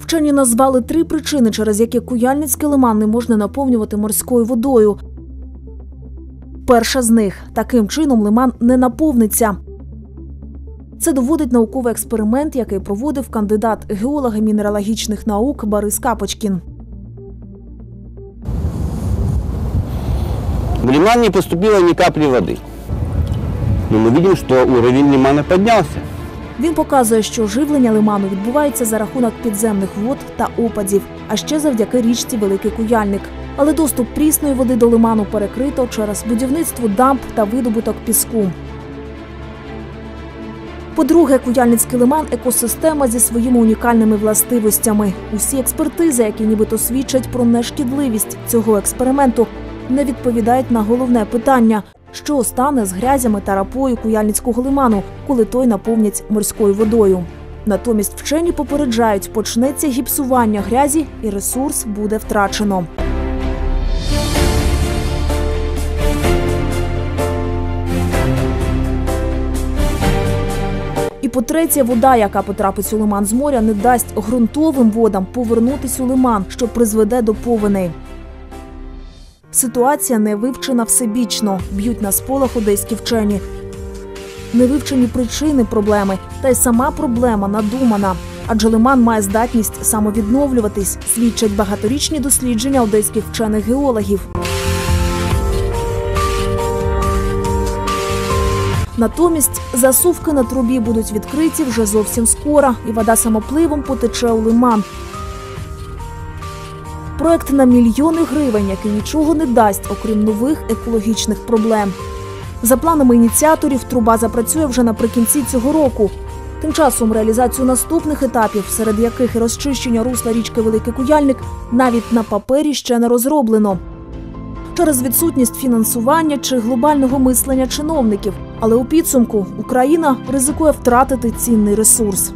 Вчені назвали три причини, через які Куяльницький лиман не можна наповнювати морською водою. Перша з них таким чином лиман не наповниться. Це доводить науковий експеримент, який проводив кандидат геолога мінералогічних наук Борис Капочкін. В лиман не поступило ни капли воды. Но мы видим, что уровень лимана поднялся. Він показує, що живлення лиману відбувається за рахунок підземних вод та опадів, а ще завдяки річці Великий Куяльник. Але доступ прісної води до лиману перекрито через будівництво дамб та видобуток піску. По-друге, Куяльницький лиман екосистема зі своїми унікальними властивостями. Усі експертизи, які нібито свідчать про нешкідливість цього експерименту, не відповідають на головне питання: що стане з грязями та рапою Куяльницького лиману, коли той наповнять морською водою. Натомість вчені попереджають, почнеться гіпсування грязі і ресурс буде втрачено. І по-третє, вода, яка потрапить у лиман з моря, не дасть ґрунтовим водам повернутись у лиман, що призведе до повеней. Ситуація не вивчена всебічно, б'ють на сполох одеські вчені. Не вивчені причини проблеми, та й сама проблема надумана. Адже лиман має здатність самовідновлюватись, свідчать багаторічні дослідження одеських вчених геологів. Натомість засувки на трубі будуть відкриті вже зовсім скоро, і вода самопливом потече у лиман. Проект на мільйони гривень, який нічого не дасть, окрім нових екологічних проблем. За планами ініціаторів, труба запрацює вже наприкінці цього року. Тим часом реалізацію наступних етапів, серед яких і розчищення русла річки Великий Куяльник, навіть на папері ще не розроблено. Через відсутність фінансування чи глобального мислення чиновників. Але у підсумку Україна ризикує втратити цінний ресурс.